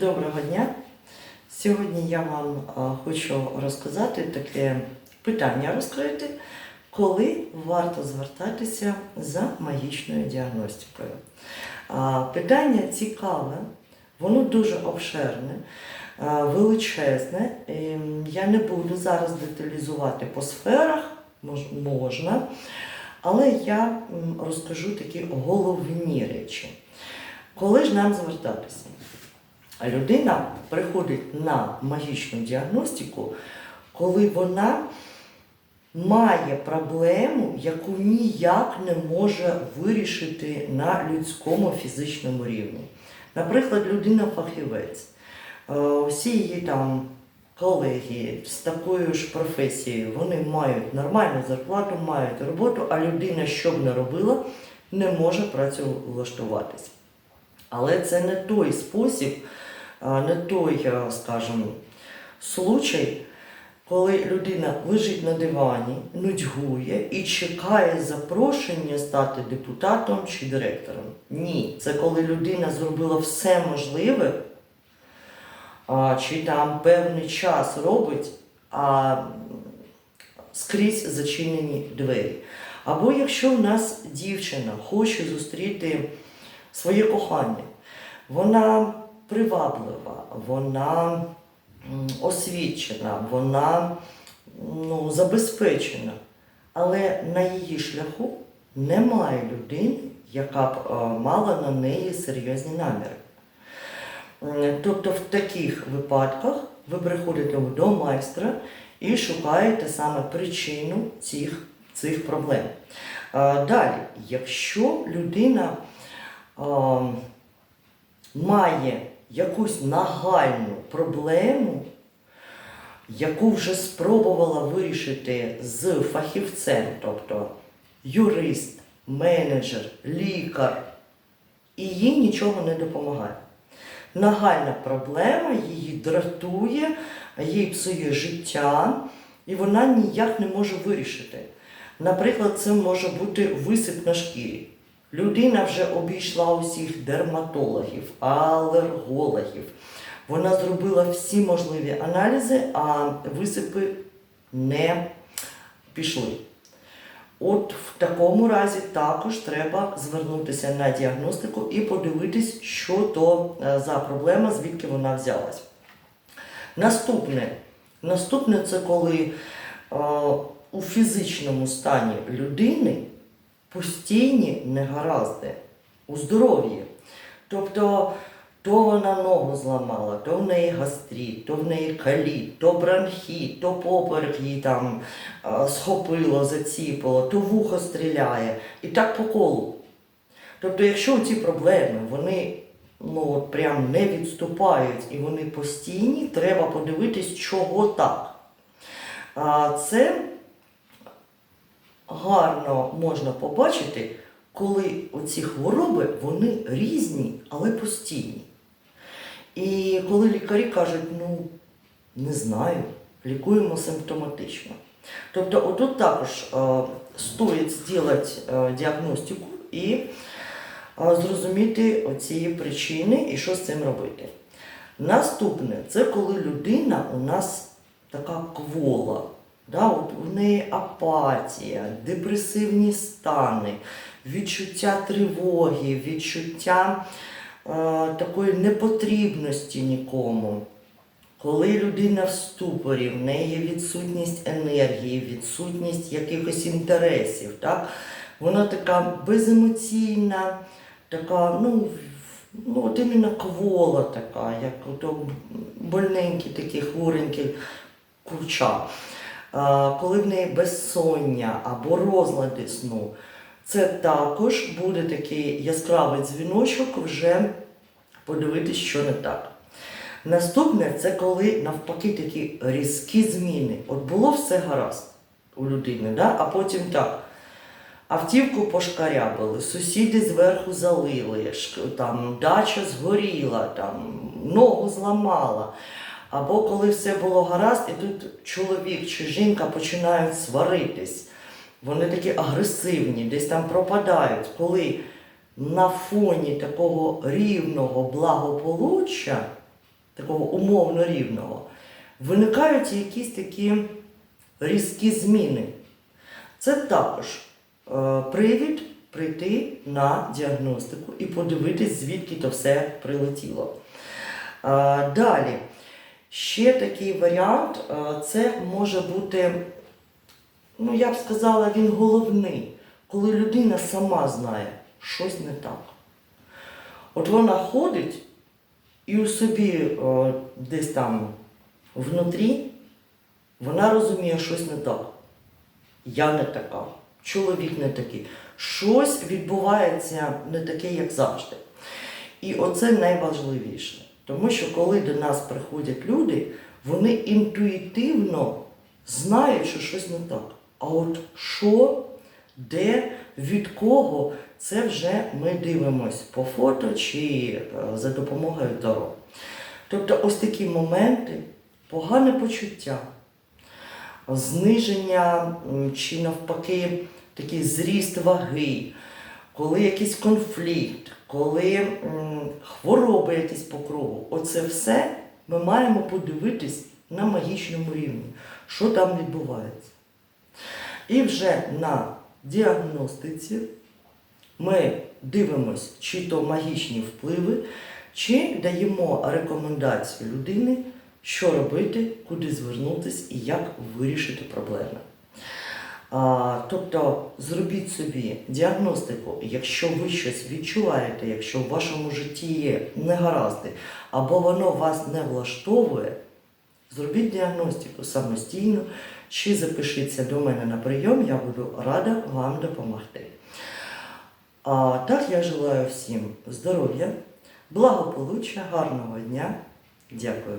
Доброго дня. Сьогодні я вам хочу розказати таке питання розкрити, коли варто звертатися за магічною діагностикою. Питання цікаве, воно дуже обширне, величезне. Я не буду зараз деталізувати по сферах, можна, але я розкажу такі головні речі. Коли ж нам звертатися? А людина приходить на магічну діагностику, коли вона має проблему, яку ніяк не може вирішити на людському фізичному рівні. Наприклад, людина фахівець, е, її там колеги з такою ж професією, вони мають нормальну зарплату, мають роботу, а людина, що б не робила, не може працевлаштуватись. Але це не той спосіб, не той, е, скажімо, случай, коли людина лежить на дивані, нудьгує і чекає запрошення стати депутатом чи директором. Ні, це коли людина зробила все можливе, чи там певний час робить, а скрізь зачинені двері. Або якщо в нас дівчина хоче зустріти своє кохання, вона приваблива, вона освічена, вона ну, забезпечена, але на її шляху немає людини, яка б е, мала на неї серйозні наміри. Тобто в таких випадках ви приходите до майстра і шукаєте саме причину цих, цих проблем. Далі, якщо людина має якусь нагальну проблему, яку вже спробувала вирішити з фахівцем, тобто юрист, менеджер, лікар, і їй нічого не допомагає. Нагальна проблема її дратує, їй псує життя, і вона ніяк не може вирішити. Наприклад, це може бути висип на шкірі. Людина вже обійшла усіх дерматологів, алергологів. Вона зробила всі можливі аналізи, а висипи не пішли. От в такому разі також треба звернутися на діагностику і подивитись, що то е, за проблема, звідки вона взялась. Наступне. Наступне це коли е, у фізичному стані людини постійні негаразди у здоров'ї. Тобто, то вона ногу зламала, то в неї гастрит, то в неї каліт, то бронхіт, то поперек її там схопило, заціпило, то вухо стріляє. І так по колу. Тобто, якщо ці проблеми, вони ну, от прям не відступають і вони постійні, треба подивитись, чого так. А це гарно можна побачити, коли оці хвороби вони різні, але постійні. І коли лікарі кажуть, ну не знаю, лікуємо симптоматично. Тобто, отут також е, стоїть зробити е, діагностику і е, зрозуміти оці причини і що з цим робити. Наступне це коли людина у нас така квола. Да, от у неї апатія, депресивні стани, відчуття тривоги, відчуття е, такої непотрібності нікому. Коли людина в ступорі, в неї відсутність енергії, відсутність якихось інтересів, так? вона така беземоційна, така, ну, ну от іменно квола така, як ото больненькі такі хворенькі курча. Коли в неї безсоння або розлади сну, це також буде такий яскравий дзвіночок вже подивитись, що не так. Наступне це коли навпаки такі різкі зміни. От було все гаразд у людини, да? а потім так. Автівку пошкарябали, сусіди зверху залили, там, дача згоріла, там, ногу зламала. Або коли все було гаразд, і тут чоловік чи жінка починають сваритись. Вони такі агресивні, десь там пропадають. Коли на фоні такого рівного благополуччя такого умовно рівного, виникають якісь такі різкі зміни. Це також е, привід прийти на діагностику і подивитись, звідки то все прилетіло. Е, Далі, ще такий варіант е, це може бути, ну я б сказала, він головний, коли людина сама знає, щось не так. От вона ходить і у собі е, десь там внутрі вона розуміє, щось не так. Я не така, чоловік не такий. Щось відбувається не таке, як завжди. І оце найважливіше. Тому що коли до нас приходять люди, вони інтуїтивно знають, що щось не так. А от що, де, від кого, це вже ми дивимось по фото чи е, за допомогою Таро. Тобто ось такі моменти, погане почуття, зниження чи навпаки такий зріст ваги, коли якийсь конфлікт, коли хвороби якісь по кругу, оце все ми маємо подивитись на магічному рівні, що там відбувається. І вже на діагностиці ми дивимось, чи то магічні впливи, чи даємо рекомендації людини, що робити, куди звернутися і як вирішити проблеми. Тобто зробіть собі діагностику, якщо ви щось відчуваєте, якщо в вашому житті є негаразди, або воно вас не влаштовує, зробіть діагностику самостійно чи запишіться до мене на прийом, я буду рада вам допомогти. А так я желаю всім здоров'я, благополуччя, гарного дня. Дякую.